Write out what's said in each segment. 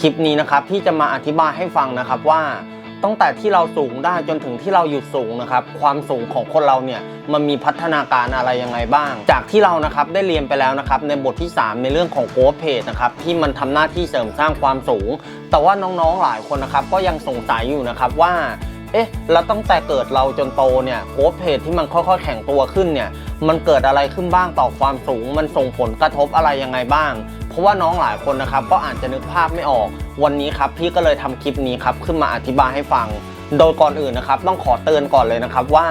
คลิปนี้นะครับที่จะมาอธิบายให้ฟังนะครับว่าตั้งแต่ที่เราสูงได้จนถึงที่เราหยุดสูงนะครับความสูงของคนเราเนี่ยมันมีพัฒนาการอะไรยังไงบ้าง จากที่เรานะครับได้เรียนไปแล้วนะครับในบทที่ 3 ในเรื่องของโกเพจนะครับที่มันทำหน้าที่เสริมสร้างความสูง แต่ว่าน้องๆหลายคนนะครับก็ยังสงสัยอยู่นะครับว่าเอ๊ะแล้วตั้งแต่เกิดเราจนโตเนี่ยโกเพจที่มันค่อยๆแข็งตัวขึ้นเนี่ยมันเกิดอะไรขึ้นบ้างต่อความสูง มันส่งผลกระทบอะไรยังไงบ้าง เพราะว่าน้องหลายคนนะครับก็อาจจะนึกภาพไม่ออก วันนี้ครับพี่ก็เลยทำคลิปนี้ครับขึ้นมาอธิบายให้ฟัง โดยก่อนอื่นนะครับต้องขอเตือนก่อนเลยนะครับว่า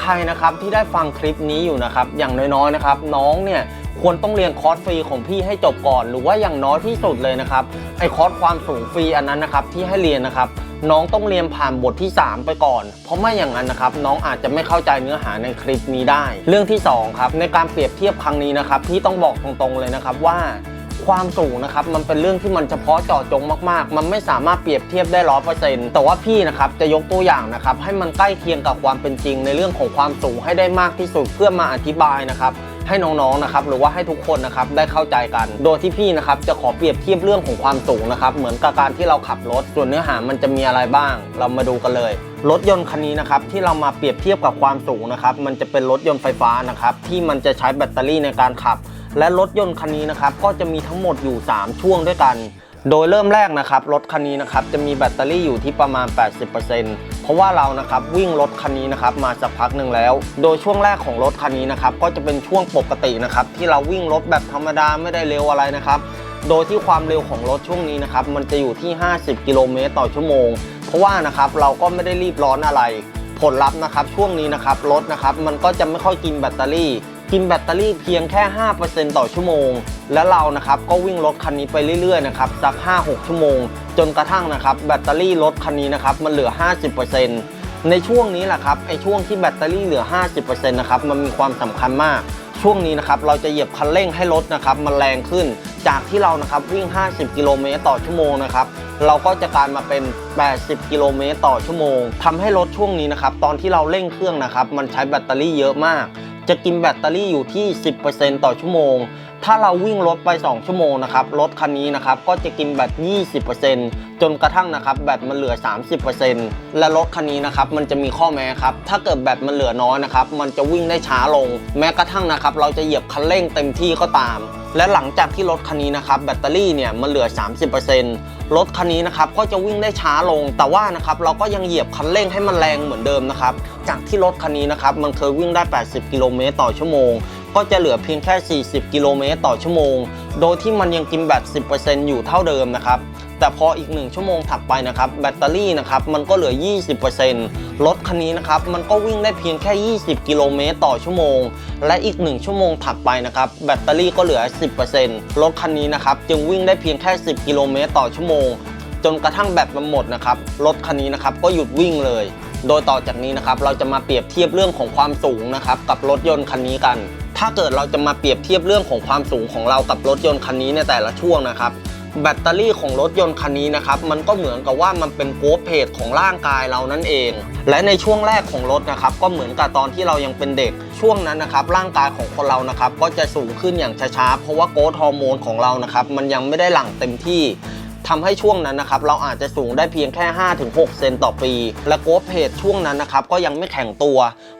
ใครนะครับที่ได้ฟังคลิปนี้อยู่นะครับอย่างน้อยๆนะครับน้องเนี่ยควรต้องเรียนคอร์สฟรีของพี่ให้จบก่อน หรือว่าอย่างน้อยที่สุดเลยนะครับไอคอร์สความสูงฟรีอันนั้นนะครับที่ให้เรียนนะครับน้องต้องเรียนผ่านบทที่ 3 ไปก่อน เพราะไม่อย่างนั้นนะครับน้องอาจจะไม่เข้าใจเนื้อหาในคลิปนี้ได้ เรื่องที่2ครับในการเปรียบเทียบครั้งนี้นะครับพี่ต้องบอกตรงๆเลยนะครับว่า ความสูงนะครับมันเป็นเรื่องที่มันเฉพาะเจาะจงมากๆ มันไม่สามารถเปรียบเทียบได้ร้อยเปอร์เซ็นต์แต่ว่าพี่นะครับจะยกตัวอย่างนะครับให้มันใกล้เคียงกับความเป็นจริง ในเรื่องของความสูงให้ได้มากที่สุดเพื่อมาอธิบายนะครับให้น้องๆนะครับหรือว่าให้ทุกคนนะครับได้เข้าใจกัน โดยที่พี่นะครับจะขอเปรียบเทียบเรื่องของความสูงนะครับเหมือนกับการที่เราขับรถส่วนเนื้อหามันจะมีอะไรบ้าง เรามาดูกันเลยรถยนต์คันนี้นะครับที่เรามาเปรียบเทียบกับความสูงนะครับมันจะเป็นรถยนต์ไฟฟ้านะครับที่มันจะใช้แบตเตอรี่ในการขับ และรถยนต์คันนี้นะครับก็จะมีทั้งหมดอยู่ 3 ช่วงด้วยกัน โดยเริ่มแรกนะครับรถคันนี้นะครับจะมีแบตเตอรี่อยู่ที่ประมาณ 80%เพราะว่าเรานะครับวิ่งรถคันนี้นะครับมาสักพักหนึ่งแล้ว โดยช่วงแรกของรถคันนี้นะครับก็จะเป็นช่วงปกตินะครับที่เราวิ่งรถแบบธรรมดาไม่ได้เร็วอะไรนะครับโดยที่ความเร็วของรถช่วงนี้นะครับมันจะอยู่ที่ 50 กิโลเมตรต่อชั่วโมง เพราะว่านะครับเราก็ไม่ได้รีบร้อนอะไร ผลลัพธ์นะครับช่วงนี้นะครับรถนะครับมันก็จะไม่ค่อยกินแบตเตอรี่ กินแบตเตอรี่เพียงแค่ 5%ต่อชั่วโมง และเรานะครับก็วิ่งรถคันนี้ไปเรื่อยๆนะครับสัก 5-6 ชั่วโมง จนกระทั่งนะครับแบตเตอรี่รถคันนี้นะครับมันเหลือ 50%ในช่วงนี้แหละครับไอช่วงที่แบตเตอรี่เหลือ 50%นะครับมันมีความสำคัญมาก ช่วงนี้นะครับเราจะเหยียบคันเร่งให้รถนะครับมันแรงขึ้น จากที่เรานะครับวิ่ง 50 กิโลเมตรต่อชั่วโมงนะครับเราก็จะกลายมาเป็น 80 กิโลเมตรต่อชั่วโมงทำให้รถช่วงนี้นะครับตอนที่เราเร่งเครื่องนะครับมันใช้แบตเตอรี่เยอะมาก จะกินแบตเตอรี่อยู่ที่ 10%ต่อชั่วโมง ถ้าเราวิ่งรถไป 2 ชั่วโมงนะครับ รถคันนี้นะครับก็จะกินแบต 20%จนกระทั่งนะครับแบตมันเหลือ 30%และรถคันนี้นะครับมันจะมีข้อแม้ครับ ถ้าเกิดแบตมันเหลือน้อยนะครับ มันจะวิ่งได้ช้าลง แม้กระทั่งนะครับเราจะเหยียบคันเร่งเต็มที่ก็ตาม และหลังจากที่รถคันนี้นะครับแบตเตอรี่เนี่ยมันเหลือ 30%รถคันนี้นะครับก็จะวิ่งได้ช้าลง แต่ว่านะครับเราก็ยังเหยียบคันเร่งให้มันแรงเหมือนเดิมนะครับจากที่รถคันนี้นะครับมันเคยวิ่งได้ 80 กิโลเมตรต่อชั่วโมง ก็จะเหลือเพียงแค่ 40 กิโลเมตรต่อชั่วโมง โดยที่มันยังกินแบต 10%อยู่เท่าเดิมนะครับ แต่พออีก 1 ชั่วโมงถัดไปนะครับ แบตเตอรี่นะครับมันก็เหลือ 20%รถคันนี้นะครับมันก็วิ่งได้เพียงแค่ 20 กิโลเมตรต่อชั่วโมง และอีก 1 ชั่วโมงถัดไปนะครับ แบตเตอรี่ก็เหลือ 10%รถคันนี้นะครับจึงวิ่งได้เพียงแค่ 10 กิโลเมตรต่อชั่วโมง จนกระทั่งแบตมันหมดนะครับ รถคันนี้นะครับก็หยุดวิ่งเลยโดยต่อจากนี้นะครับเราจะมาเปรียบเทียบเรื่องของความสูงนะครับกับรถยนต์คันนี้กัน ถ้าเกิดเราจะมาเปรียบเทียบเรื่องของความสูงของเรากับรถยนต์คันนี้ในแต่ละช่วงนะครับแบตเตอรี่ของรถยนต์คันนี้นะครับมันก็เหมือนกับว่ามันเป็นโกรทเพจของร่างกายเรานั่นเอง และในช่วงแรกของรถนะครับก็เหมือนกับตอนที่เรายังเป็นเด็กช่วงนั้นนะครับร่างกายของคนเรานะครับก็จะสูงขึ้นอย่างช้าๆเพราะว่าโกรทฮอร์โมนของเรานะครับมันยังไม่ได้หลั่งเต็มที่ ทำให้ช่วงนั้นนะครับเราอาจจะสูงได้เพียงแค่ 5-6 เซนต่อปี และโกรทเพจช่วงนั้นนะครับก็ยังไม่แข็งตัว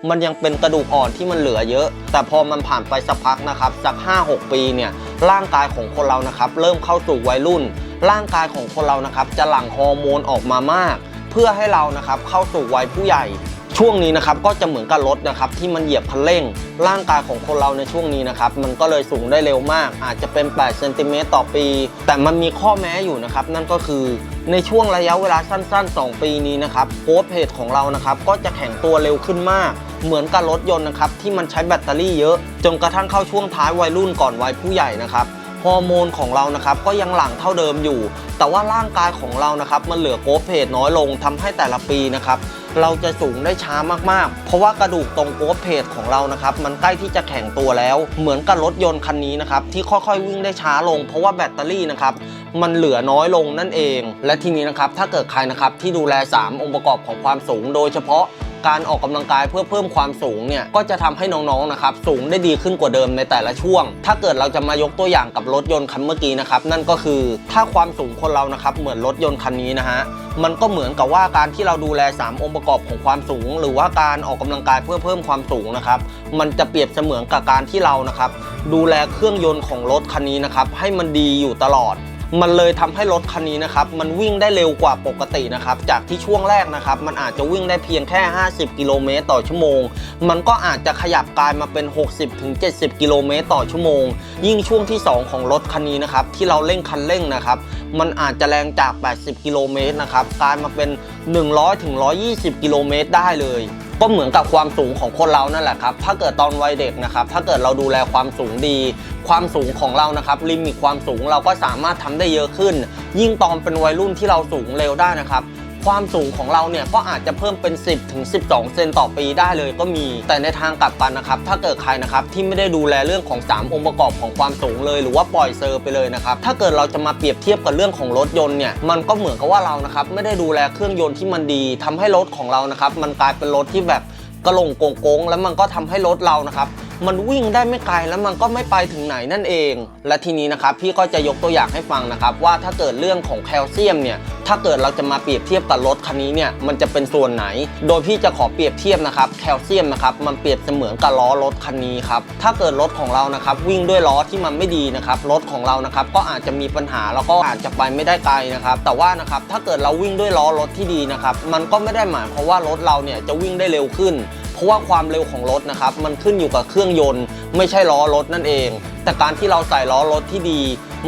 มันยังเป็นกระดูกอ่อนที่มันเหลือเยอะ แต่พอมันผ่านไปสักพักนะครับจาก5-6 ปีเนี่ยร่างกายของคนเรานะครับเริ่มเข้าสู่วัยรุ่น ร่างกายของคนเรานะครับจะหลั่งฮอร์โมนออกมามาก เพื่อให้เรานะครับเข้าสู่วัยผู้ใหญ่ ช่วงนี้นะครับก็จะเหมือนกับรถนะครับที่มันเหยียบคันเร่ง ร่างกายของคนเราในช่วงนี้นะครับมันก็เลยสูงได้เร็วมาก อาจจะเป็น8เซนติเมตรต่อปี แต่มันมีข้อแม้อยู่นะครับนั่นก็คือในช่วงระยะเวลาสั้น ๆ 2 ปีนี้นะครับโค้ดเพจของเรานะครับก็จะแข็งตัวเร็วขึ้นมาก เหมือนกับรถยนต์นะครับที่มันใช้แบตเตอรี่เยอะ จนกระทั่งเข้าช่วงท้ายวัยรุ่นก่อนวัยผู้ใหญ่นะครับ ฮอร์โมนของเรานะครับก็ยังหลั่งเท่าเดิมอยู่ แต่ว่าร่างกายของเรานะครับมันเหลือโกรเพจน้อยลงทำให้แต่ละปีนะครับเราจะสูงได้ช้ามากๆ เพราะว่ากระดูกตรงโกรเพจของเรานะครับมันใกล้ที่จะแข็งตัวแล้ว เหมือนกับรถยนต์คันนี้นะครับที่ค่อยๆวิ่งได้ช้าลง เพราะว่าแบตเตอรี่นะครับมันเหลือน้อยลงนั่นเอง และทีนี้นะครับถ้าเกิดใครนะครับที่ดูแล 3 องค์ประกอบของความสูง โดยเฉพาะ การออกกำลังกายเพื่อเพิ่มความสูงเนี่ยก็จะทำให้น้องๆนะครับสูงได้ดีขึ้นกว่าเดิมในแต่ละช่วง ถ้าเกิดเราจะมายกตัวอย่างกับรถยนต์คันเมื่อกี้นะครับนั่นก็คือถ้าความสูงคนเรานะครับเหมือนรถยนต์คันนี้นะฮะมันก็เหมือนกับว่าการที่เราดูแล 3 องค์ประกอบของความสูง หรือว่าการออกกำลังกายเพื่อเพิ่มความสูงนะครับมันจะเปรียบเสมือนกับการที่เรานะครับดูแลเครื่องยนต์ของรถคันนี้นะครับให้มันดีอยู่ตลอด มันเลยทำให้รถคันนี้นะครับมันวิ่งได้เร็วกว่าปกตินะครับจากที่ช่วงแรกนะครับมันอาจจะวิ่งได้เพียงแค่ 50 กิโลเมตรต่อชั่วโมง มันก็อาจจะขยับกลายมาเป็น 60-70 กิโลเมตรต่อชั่วโมง ยิ่งช่วงที่ 2 ของรถคันนี้นะครับที่เราเร่งคันเร่งนะครับมันอาจจะแรงจาก 80 กิโลเมตรนะครับกลายมาเป็น 100-120 กิโลเมตรได้เลยก็เหมือนกับความสูงของคนเรานั่นแหละครับ ถ้าเกิดตอนวัยเด็กนะครับ ถ้าเกิดเราดูแลความสูงดีความสูงของเรานะครับลิมิตความสูงเราก็สามารถทำได้เยอะขึ้น ยิ่งตอนเป็นวัยรุ่นที่เราสูงเร็วได้นะครับความสูงของเราเนี่ยก็อาจจะเพิ่มเป็น 10ถึง12 เซนต่อปีได้เลยก็มี แต่ในทางกลับกันนะครับ ถ้าเกิดใครนะครับที่ไม่ได้ดูแลเรื่องของ 3 องค์ประกอบของความสูงเลย หรือว่าปล่อยเซอร์ไปเลยนะครับ ถ้าเกิดเราจะมาเปรียบเทียบกับเรื่องของรถยนต์เนี่ย มันก็เหมือนกับว่าเรานะครับไม่ได้ดูแลเครื่องยนต์ที่มันดีทำให้รถของเรานะครับมันกลายเป็นรถที่แบบกระหลงโกงๆแล้วมันก็ทำให้รถเรานะครับ มันวิ่งได้ไม่ไกลแล้วมันก็ไม่ไปถึงไหนนั่นเอง และทีนี้นะครับพี่ก็จะยกตัวอย่างให้ฟังนะครับว่าถ้าเกิดเรื่องของแคลเซียมเนี่ยถ้าเกิดเราจะมาเปรียบเทียบกับรถคันนี้เนี่ยมันจะเป็นส่วนไหน โดยพี่จะขอเปรียบเทียบนะครับแคลเซียมนะครับมันเปรียบเสมือนกับล้อรถคันนี้ครับถ้าเกิดรถของเรานะครับวิ่งด้วยล้อที่มันไม่ดีนะครับรถของเรานะครับก็อาจจะมีปัญหาแล้วก็อาจจะไปไม่ได้ไกลนะครับแต่ว่านะครับถ้าเกิดเราวิ่งด้วยล้อรถที่ดีนะครับมันก็ไม่ได้หมายความว่ารถเราเนี่ยจะวิ่งได้เร็วขึ้น ราะว่าความเร็วของรถนะครับมันขึ้นอยู่กับเครื่องยนต์ ไม่ใช่ล้อรถนั่นเอง แต่การที่เราใส่ล้อรถที่ดี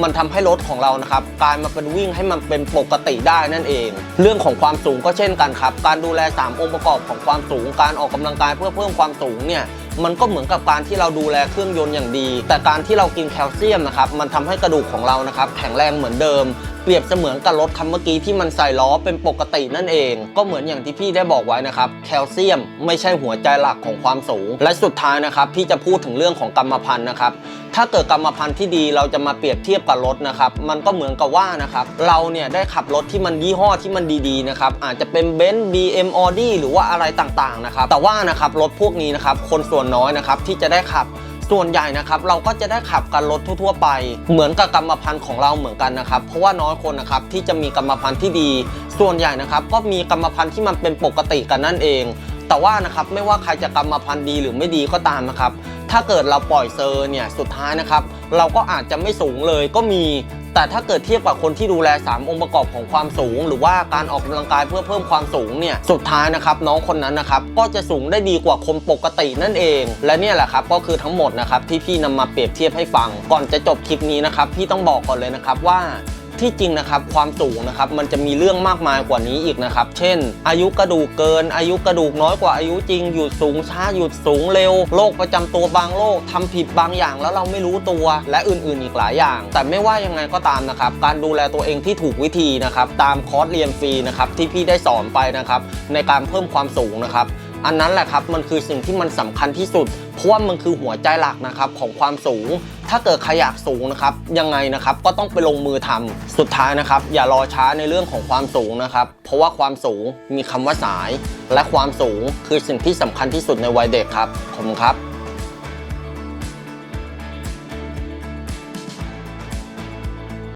มันทำให้รถของเรานะครับกลายมาเป็นวิ่งให้มันเป็นปกติได้นั่นเอง เรื่องของความสูงก็เช่นกันครับ การดูแล 3 องค์ประกอบของความสูง การออกกำลังกายเพื่อเพิ่มความสูงเนี่ยมันก็เหมือนกับการที่เราดูแลเครื่องยนต์อย่างดี แต่การที่เรากินแคลเซียมนะครับมันทำให้กระดูกของเรานะครับแข็งแรงเหมือนเดิม เปรียบเสมือนกับรถคันเมื่อกี้ที่มันใส่ล้อเป็นปกตินั่นเอง ก็เหมือนอย่างที่พี่ได้บอกไว้นะครับแคลเซียมไม่ใช่หัวใจหลักของความสูง และสุดท้ายนะครับพี่จะพูดถึงเรื่องของกรรมพันธุ์นะครับถ้าเกิดกรรมพันธุ์ที่ดีเราจะมาเปรียบเทียบกับรถนะครับมันก็เหมือนกับว่านะครับเราเนี่ยได้ขับรถที่มันยี่ห้อที่มันดีๆนะครับอาจจะเป็นเบนซ์ BM Audi หรือว่าอะไรต่างๆนะครับแต่ว่านะครับรถพวกนี้นะครับคนส่วนน้อยนะครับที่จะได้ขับส่วนใหญ่นะครับเราก็จะได้ขับกันรถทั่วๆไป เหมือนกับกรรมพันธุ์ของเราเหมือนกันนะครับเพราะว่าน้อยคนนะครับที่จะมีกรรมพันธุ์ที่ดี ส่วนใหญ่นะครับก็มีกรรมพันธุ์ที่มันเป็นปกติกันนั่นเอง แต่ว่านะครับไม่ว่าใครจะกรรมพันธุ์ดีหรือไม่ดีก็ตามนะครับถ้าเกิดเราปล่อยเซอร์เนี่ยสุดท้ายนะครับเราก็อาจจะไม่สูงเลยก็มี แต่ถ้าเกิดเทียบกับคนที่ดูแล 3 องค์ประกอบของความสูง หรือว่าการออกกำลังกายเพื่อเพิ่มความสูงเนี่ยสุดท้ายนะครับน้องคนนั้นนะครับก็จะสูงได้ดีกว่าคนปกตินั่นเอง และเนี่ยแหละครับก็คือทั้งหมดนะครับที่พี่นำมาเปรียบเทียบให้ฟัง ก่อนจะจบคลิปนี้นะครับพี่ต้องบอกก่อนเลยนะครับว่า ที่จริงนะครับความสูงนะครับมันจะมีเรื่องมากมายกว่านี้อีกนะครับ เช่น อายุกระดูกเกิน อายุกระดูกน้อยกว่าอายุจริงหยุดสูงช้าหยุดสูงเร็วโรคประจำตัวบางโรคทำผิดบางอย่างแล้วเราไม่รู้ตัวและอื่นๆอีกหลายอย่าง แต่ไม่ว่ายังไงก็ตามนะครับการดูแลตัวเองที่ถูกวิธีนะครับตามคอร์สเรียนฟรีนะครับที่พี่ได้สอนไปนะครับในการเพิ่มความสูงนะครับ อันนั้นแหละครับมันคือสิ่งที่มันสำคัญที่สุด เพราะว่ามันคือหัวใจหลักนะครับของความสูง ถ้าเกิดใครอยากสูงนะครับยังไงนะครับก็ต้องไปลงมือทำสุดท้ายนะครับ อย่ารอช้าในเรื่องของความสูงนะครับ เพราะว่าความสูงมีคำว่าสาย และความสูงคือสิ่งที่สำคัญที่สุดในวัยเด็กครับผมครับ